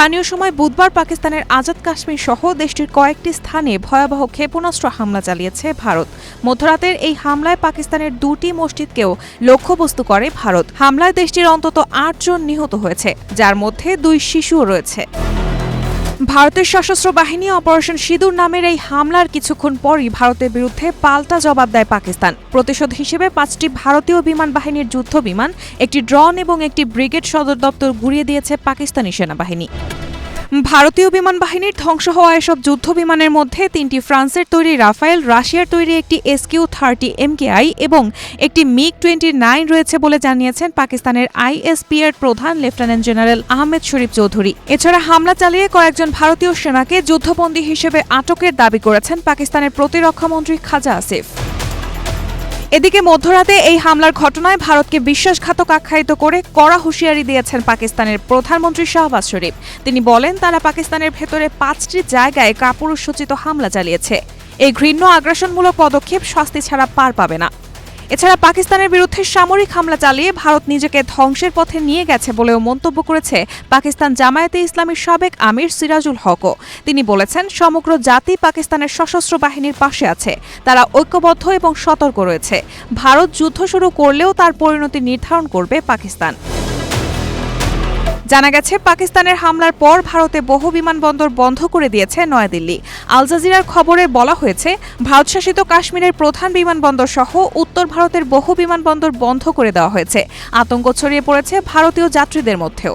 স্থানীয় সময় বুধবার পাকিস্তানের আজাদ কাশ্মীর সহ দেশটির কয়েকটি স্থানে ভয়াবহ ক্ষেপণাস্ত্র হামলা চালিয়েছে ভারত। মধ্যরাতের এই হামলায় পাকিস্তানের দুটি মসজিদকেও লক্ষ্যবস্তু করে ভারত। হামলায় দেশটির অন্তত আটজন নিহত হয়েছে, যার মধ্যে দুই শিশুও রয়েছে। ভারতের সশস্ত্র বাহিনী অপারেশন সিঁদুর নামের এই হামলার কিছুক্ষণ পরই ভারতের বিরুদ্ধে পাল্টা জবাব দেয় পাকিস্তান। প্রতিশোধ হিসেবে পাঁচটি ভারতীয় বিমান বাহিনীর যুদ্ধ বিমান একটি ড্রোন এবং একটি ব্রিগেড সদর দপ্তর ঘুরিয়ে দিয়েছে পাকিস্তানি সেনাবাহিনী। ভারতীয় বিমান বাহিনীর ধ্বংস হওয়া এসব যুদ্ধ বিমানের মধ্যে তিনটি ফ্রান্সের তৈরি রাফায়েল, রাশিয়ার তৈরি একটি এসকিউ থার্টি এমকেআই এবং একটি মিগ টোয়েন্টি নাইন রয়েছে বলে জানিয়েছেন পাকিস্তানের আইএসপি এর প্রধান লেফটেন্যান্ট জেনারেল আহমেদ শরীফ চৌধুরী। এছাড়া হামলা চালিয়ে কয়েকজন ভারতীয় সেনাকে যুদ্ধবন্দী হিসেবে আটকের দাবি করেছেন পাকিস্তানের প্রতিরক্ষামন্ত্রী খাজা আসিফ। এদিকে মধ্যরাতে এই হামলার ঘটনায় ভারতকে বিশ্বাসঘাতক আখ্যায়িত করে কড়া হুঁশিয়ারি দিয়েছেন পাকিস্তানের প্রধানমন্ত্রী শাহবাজ শরীফ। তিনি বলেন, তারা পাকিস্তানের ভেতরে পাঁচটি জায়গায় কাপুরুষোচিত হামলা চালিয়েছে। এই ঘৃণ্য আগ্রাসনমূলক পদক্ষেপ শাস্তি ছাড়া পার পাবে না। এছাড়া পাকিস্তানের বিরুদ্ধে সামরিক হামলা চালিয়ে ভারত নিজেকে ধ্বংসের পথে নিয়ে গেছে বলেও মন্তব্য করেছে পাকিস্তান জামায়াতে ইসলামীর সাবেক আমির সিরাজুল হকও তিনি বলেছেন, সমগ্র জাতি পাকিস্তানের সশস্ত্র বাহিনীর পাশে আছে। তারা ঐক্যবদ্ধ এবং সতর্ক রয়েছে। ভারত যুদ্ধ শুরু করলেও তার পরিণতি নির্ধারণ করবে পাকিস্তান। জানা গেছে, পাকিস্তানের হামলার পর ভারতে বহু বিমানবন্দর বন্ধ করে দিয়েছে নয়াদিল্লি। আল জাজিরার খবরে বলা হয়েছে, ভারতশাসিত কাশ্মীরের প্রধান বিমানবন্দর সহ উত্তর ভারতের বহু বিমানবন্দর বন্ধ করে দেওয়া হয়েছে। আতঙ্ক ছড়িয়ে পড়েছে ভারতীয় যাত্রীদের মধ্যেও।